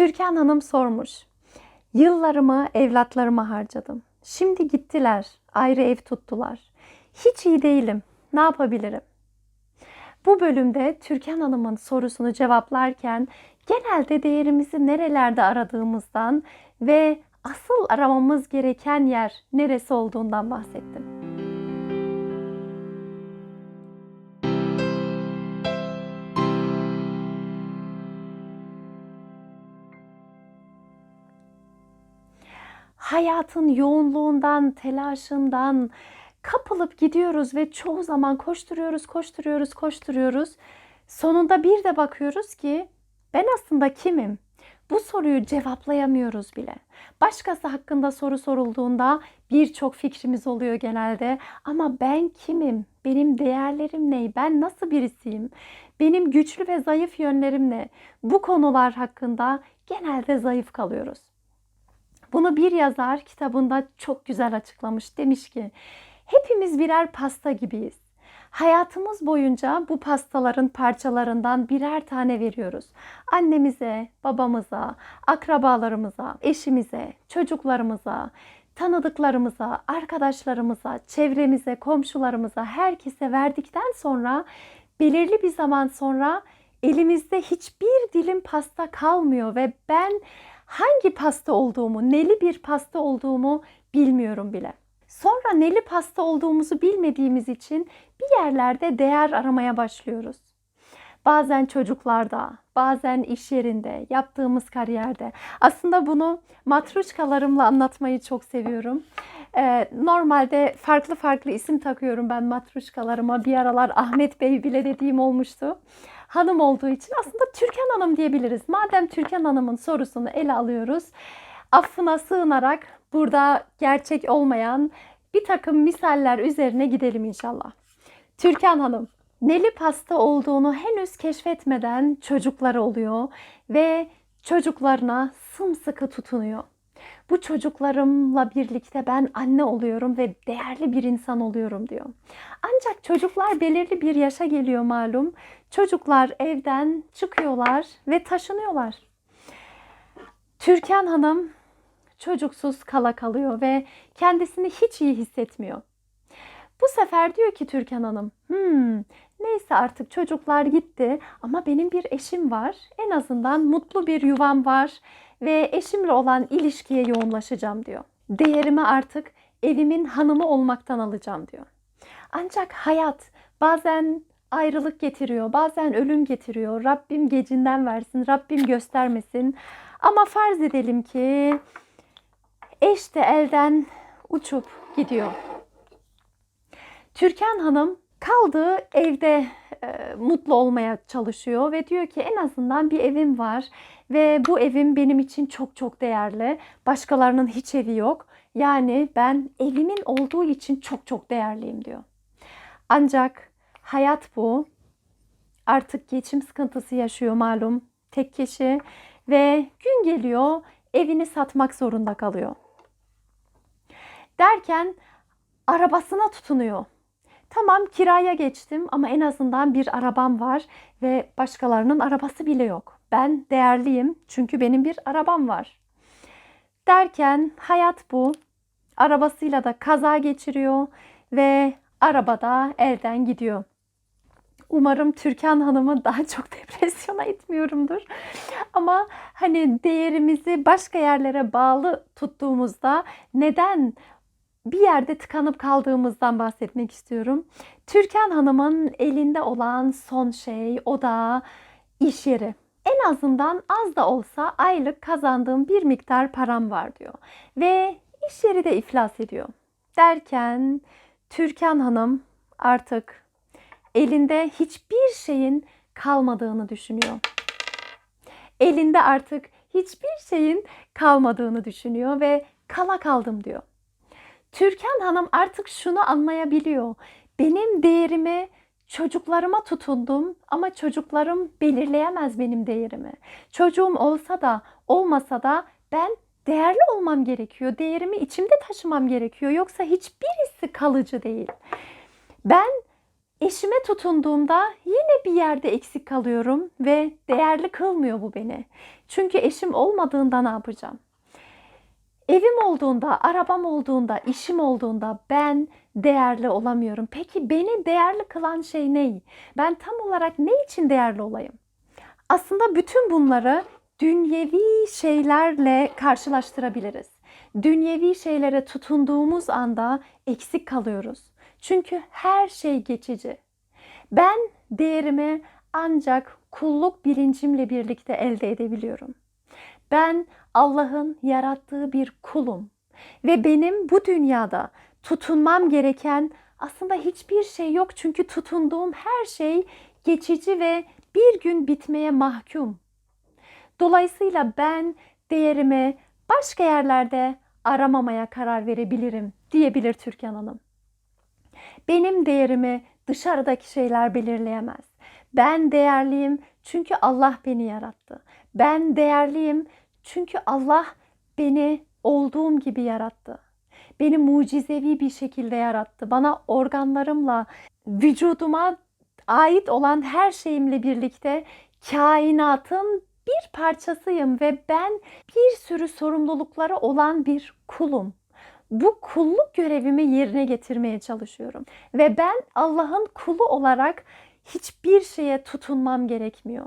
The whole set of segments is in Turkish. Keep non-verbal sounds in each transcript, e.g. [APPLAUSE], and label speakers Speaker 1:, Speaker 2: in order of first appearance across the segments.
Speaker 1: Türkan Hanım sormuş. Yıllarımı evlatlarıma harcadım. Şimdi gittiler, ayrı ev tuttular. Hiç iyi değilim. Ne yapabilirim? Bu bölümde Türkan Hanım'ın sorusunu cevaplarken genelde değerimizi nerelerde aradığımızdan ve asıl aramamız gereken yer neresi olduğundan bahsettim. Hayatın yoğunluğundan, telaşından kapılıp gidiyoruz ve çoğu zaman koşturuyoruz, koşturuyoruz, koşturuyoruz. Sonunda bir de bakıyoruz ki ben aslında kimim? Bu soruyu cevaplayamıyoruz bile. Başkası hakkında soru sorulduğunda birçok fikrimiz oluyor genelde. Ama ben kimim? Benim değerlerim ne? Ben nasıl birisiyim? Benim güçlü ve zayıf yönlerim ne? Bu konular hakkında genelde zayıf kalıyoruz. Bunu bir yazar kitabında çok güzel açıklamış. Demiş ki hepimiz birer pasta gibiyiz. Hayatımız boyunca bu pastaların parçalarından birer tane veriyoruz. Annemize, babamıza, akrabalarımıza, eşimize, çocuklarımıza, tanıdıklarımıza, arkadaşlarımıza, çevremize, komşularımıza, herkese verdikten sonra belirli bir zaman sonra elimizde hiçbir dilim pasta kalmıyor ve ben hangi pasta olduğumu, neli bir pasta olduğumu bilmiyorum bile. Sonra neli pasta olduğumuzu bilmediğimiz için bir yerlerde değer aramaya başlıyoruz. Bazen çocuklarda, bazen iş yerinde, yaptığımız kariyerde. Aslında bunu matruşkalarımla anlatmayı çok seviyorum. Ee, normalde farklı farklı isim takıyorum ben matruşkalarıma. Bir aralar Ahmet Bey bile dediğim olmuştu hanım olduğu için aslında Türkan Hanım diyebiliriz. Madem Türkan Hanım'ın sorusunu ele alıyoruz, affına sığınarak burada gerçek olmayan bir takım misaller üzerine gidelim inşallah. Türkan Hanım, neli pasta olduğunu henüz keşfetmeden çocukları oluyor ve çocuklarına sımsıkı tutunuyor. Bu çocuklarımla birlikte ben anne oluyorum ve değerli bir insan oluyorum diyor. Ancak çocuklar belirli bir yaşa geliyor malum. Çocuklar evden çıkıyorlar ve taşınıyorlar. Türkan Hanım çocuksuz kala kalıyor ve kendisini hiç iyi hissetmiyor. Bu sefer diyor ki Türkan Hanım, hmm, neyse artık çocuklar gitti ama benim bir eşim var. En azından mutlu bir yuvam var ve eşimle olan ilişkiye yoğunlaşacağım diyor. Değerimi artık evimin hanımı olmaktan alacağım diyor. Ancak hayat bazen ayrılık getiriyor, bazen ölüm getiriyor. Rabbim gecinden versin, Rabbim göstermesin. Ama farz edelim ki eş de elden uçup gidiyor. Türkan Hanım kaldığı evde e, mutlu olmaya çalışıyor ve diyor ki en azından bir evim var ve bu evim benim için çok çok değerli. Başkalarının hiç evi yok. Yani ben evimin olduğu için çok çok değerliyim diyor. Ancak hayat bu. Artık geçim sıkıntısı yaşıyor malum tek kişi ve gün geliyor evini satmak zorunda kalıyor. Derken arabasına tutunuyor. Tamam kiraya geçtim ama en azından bir arabam var ve başkalarının arabası bile yok. Ben değerliyim çünkü benim bir arabam var. Derken hayat bu. Arabasıyla da kaza geçiriyor ve arabada elden gidiyor. Umarım Türkan Hanım'ı daha çok [LAUGHS] depresyona itmiyorumdur. Ama hani değerimizi başka yerlere bağlı tuttuğumuzda neden bir yerde tıkanıp kaldığımızdan bahsetmek istiyorum. Türkan Hanım'ın elinde olan son şey o da iş yeri. En azından az da olsa aylık kazandığım bir miktar param var diyor. Ve iş yeri de iflas ediyor. Derken Türkan Hanım artık elinde hiçbir şeyin kalmadığını düşünüyor. Elinde artık hiçbir şeyin kalmadığını düşünüyor ve kala kaldım diyor. Türkan Hanım artık şunu anlayabiliyor. Benim değerimi çocuklarıma tutundum ama çocuklarım belirleyemez benim değerimi. Çocuğum olsa da olmasa da ben değerli olmam gerekiyor. Değerimi içimde taşımam gerekiyor. Yoksa hiçbirisi kalıcı değil. Ben Eşime tutunduğumda yine bir yerde eksik kalıyorum ve değerli kılmıyor bu beni. Çünkü eşim olmadığında ne yapacağım? Evim olduğunda, arabam olduğunda, işim olduğunda ben değerli olamıyorum. Peki beni değerli kılan şey ne? Ben tam olarak ne için değerli olayım? Aslında bütün bunları dünyevi şeylerle karşılaştırabiliriz. Dünyevi şeylere tutunduğumuz anda eksik kalıyoruz. Çünkü her şey geçici. Ben değerimi ancak kulluk bilincimle birlikte elde edebiliyorum. Ben Allah'ın yarattığı bir kulum ve benim bu dünyada tutunmam gereken aslında hiçbir şey yok çünkü tutunduğum her şey geçici ve bir gün bitmeye mahkum. Dolayısıyla ben değerimi başka yerlerde aramamaya karar verebilirim diyebilir Türkan Hanım. Benim değerimi dışarıdaki şeyler belirleyemez. Ben değerliyim çünkü Allah beni yarattı. Ben değerliyim çünkü Allah beni olduğum gibi yarattı. Beni mucizevi bir şekilde yarattı. Bana organlarımla, vücuduma ait olan her şeyimle birlikte kainatın bir parçasıyım ve ben bir sürü sorumlulukları olan bir kulum. Bu kulluk görevimi yerine getirmeye çalışıyorum ve ben Allah'ın kulu olarak hiçbir şeye tutunmam gerekmiyor.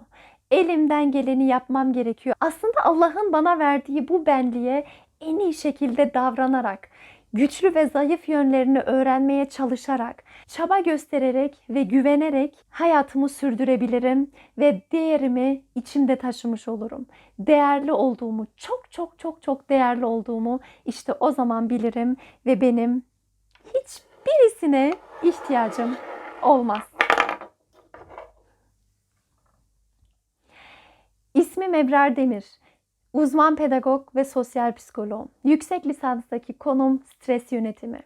Speaker 1: Elimden geleni yapmam gerekiyor. Aslında Allah'ın bana verdiği bu benliğe en iyi şekilde davranarak, güçlü ve zayıf yönlerini öğrenmeye çalışarak, çaba göstererek ve güvenerek hayatımı sürdürebilirim ve değerimi içimde taşımış olurum. Değerli olduğumu, çok çok çok çok değerli olduğumu işte o zaman bilirim ve benim hiçbirisine ihtiyacım olmaz. İsmim Ebrar Demir. Uzman pedagog ve sosyal psikoloğum. Yüksek lisanstaki konum stres yönetimi.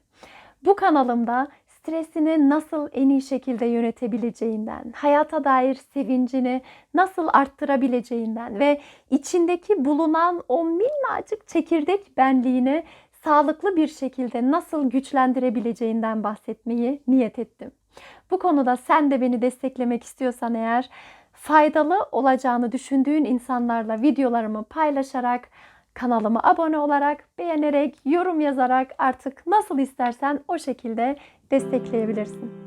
Speaker 1: Bu kanalımda stresini nasıl en iyi şekilde yönetebileceğinden, hayata dair sevincini nasıl arttırabileceğinden ve içindeki bulunan o minnacık çekirdek benliğini sağlıklı bir şekilde nasıl güçlendirebileceğinden bahsetmeyi niyet ettim. Bu konuda sen de beni desteklemek istiyorsan eğer faydalı olacağını düşündüğün insanlarla videolarımı paylaşarak, kanalıma abone olarak, beğenerek, yorum yazarak artık nasıl istersen o şekilde destekleyebilirsin.